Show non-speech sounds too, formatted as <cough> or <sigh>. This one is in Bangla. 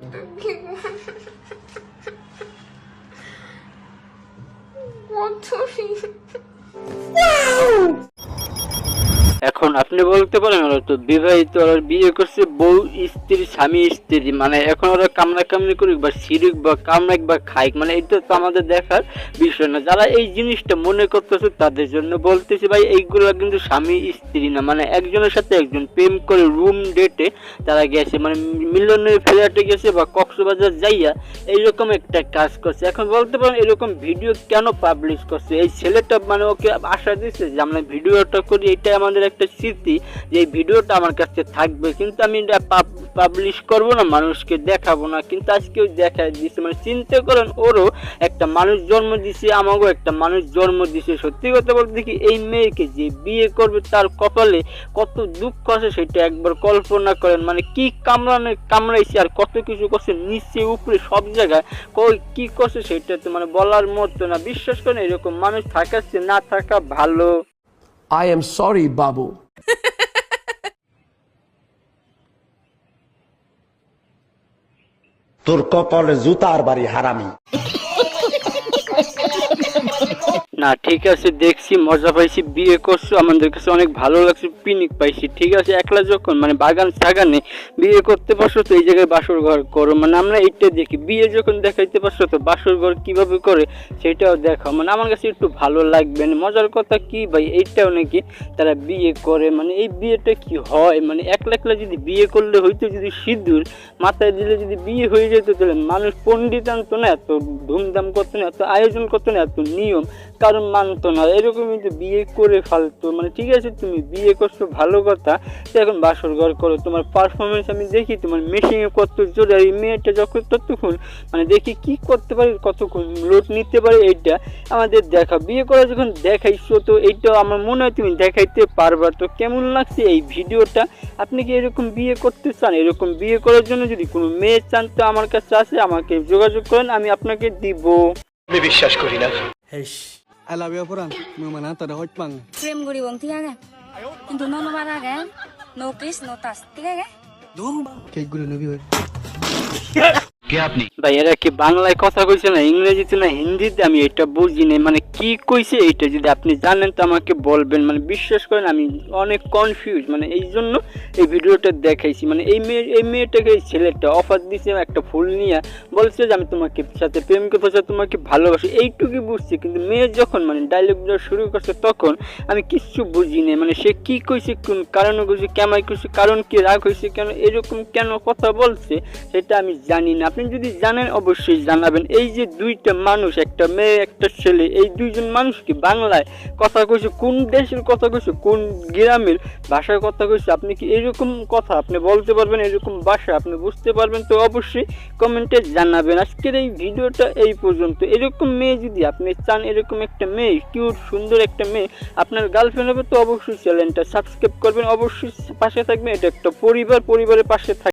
<laughs> what do you? এখন আপনি বলতে পারেন ওরা তো বিবাহিত, ওরা বিয়ে করছে, বউ, স্ত্রী, স্বামী, স্ত্রী মানে এখন ওরা কামড়া কামড়ি করুক বা সিরুক বা কামড়াক বা খাইক মানে এটা তো আমাদের দেখার বিষয় না। যারা এই জিনিসটা মনে করতেছে তাদের জন্য বলতেছি ভাই, এইগুলো কিন্তু স্বামী, স্ত্রী না মানে একজনের সাথে একজন প্রেম করে রুম ডেটে তারা গেছে মানে মিলনের ফ্ল্যাটে গেছে বা কক্সবাজার যাইয়া এইরকম একটা কাজ করছে। এখন বলতে পারেন এরকম ভিডিও কেন পাবলিশ করছে? এই ছেলেটা মানে ওকে আশা দিচ্ছে যে আমরা ভিডিওটা করি, এটাই আমাদের একটা স্মৃতি যে ভিডিওটা আমার কাছে থাকবে। কিন্তু আমি এটা পাবলিশ করব না, মানুষকে দেখাবো না। কিন্তু আজকেও দেখায় দিচ্ছে মানে চিন্তা করেন, ওরও একটা মানুষ জন্ম দিছে আমাকেও একটা মানুষ জন্ম দিছে সত্যি কথা বলতে কি এই মেয়েকে যে বিয়ে করবে তার কপালে কত দুঃখ আছে সেটা একবার কল্পনা করেন। মানে কি কামড়ানো কামড়াইছে আর কত কিছু করছে নিচে, উপরে, সব জায়গায়। কই কি করছে সেটা তো মানে বলার মতো না। বিশ্বাস করেন, এরকম মানুষ থাকাচ্ছে না থাকা ভালো। I am sorry, Babu. তোর কপালে জুতার বাড়ি হারামি না, ঠিক আছে, দেখছি, মজা পাইছি, বিয়ে করছ, আমাদের কাছে অনেক ভালো লাগছে, পিনিক পাইছি, ঠিক আছে, একলা যখন মানে বাগান সাগানে বিয়ে করতে পারছ তো, এই জায়গায় বাসর ঘর করো মানে আমরা এইটা দেখি, বিয়ে যখন দেখাইতে পারছ তো, বাসর ঘর কীভাবে করে, সেটাও দেখাও মানে আমার কাছে একটু ভালো লাগবে না, মজার কথা কি ভাই, এইটাও নাকি তারা বিয়ে করে মানে এই বিয়েটা কি হয় মানে একলা একলা যদি বিয়ে করলে হইতো যদি সিঁদুর মাথায় দিলে যদি বিয়ে হয়ে যেত, তাহলে মানুষ পণ্ডিত আনতো না, এত ধুমধাম করতো না, এত আয়োজন করতো না, এত নিয়ম কারণ মানতো না। এরকমই তো বিয়ে করে ফালতো মানে ঠিক আছে তুমি বিয়ে করছ ভালো কথা তো এখন বাসর ঘর করো তোমার পারফরমেন্স আমি দেখি তোমার মেশিনে কত জোরে আর এই মেয়েটা যখন ততক্ষণ মানে দেখি কি করতে পারি কতক্ষণ লোড নিতে পারে এইটা আমাদের দেখা। বিয়ে করা যখন দেখাইছো তো এইটা আমার মনে হয় তুমি দেখাইতে পারবা। তো কেমন লাগছে এই ভিডিওটা? আপনি কি এরকম বিয়ে করতে চান? এরকম বিয়ে করার জন্য যদি কোনো মেয়ে চান তো আমার কাছে আছে আমাকে যোগাযোগ করেন আমি আপনাকে দিব। I love you Puran. Mama tada hot pang. প্রেম করি বং ঠিক no কিন্তু ননবার আগে নো কিস নো টাচ ঠিক guri Cake gulo nabi hoy. ভাই, এরা কি বাংলায় কথা কইছে না ইংরেজিতে না হিন্দিতে? আমি এটা বুঝি নাই। মানে কি কইছে এটা যদি আপনি জানেন, তো আমাকে বলবেন। মানে বিশ্বাস করেন, আমি অনেক কনফিউজ মানে এই জন্য এই ভিডিওটা দেখাইছি। মানে এই মেয়ে, এই মেয়েটাকে, এই ছেলেটা অফার দিছে একটা ফুল নিয়ে। বলছে যে, আমি তোমাকে সাথে প্রেম করতে তোমাকে ভালোবাসি। এইটুকুই বুঝছি। কিন্তু মেয়ে যখন মানে ডায়লগটা শুরু করছে তখন আমি কিচ্ছু বুঝি নাই। মানে সে কি কইছে, কোন কারণে কইছে কেমাই কইছে, কারণ কি, রাগ হয়েছে কেন, এরকম কেন কথা বলছে, সেটা আমি জানি না। আপনি যদি জানেন, অবশ্যই জানাবেন। এই যে দুইটা মানুষ, একটা মেয়ে, একটা ছেলে, এই দুইজন মানুষ কি বাংলায় কথা কইছে, কোন দেশের কথা কইছে, কোন গ্রামের ভাষার কথা কইছে, আপনি কি এরকম কথা আপনি বলতে পারবেন, এরকম ভাষা আপনি বুঝতে পারবেন? তো অবশ্যই কমেন্টে জানাবেন। আজকের এই ভিডিওটা এই পর্যন্ত। এরকম মেয়ে যদি আপনি চান, এরকম একটা মেয়ে কিউট সুন্দর একটা মেয়ে আপনার গার্লফ্রেন্ড হবে, তো অবশ্যই চ্যানেলটা সাবস্ক্রাইব করবেন। অবশ্যই পাশে থাকবেন। এটা একটা পরিবার, পরিবারের পাশে থাকবেন।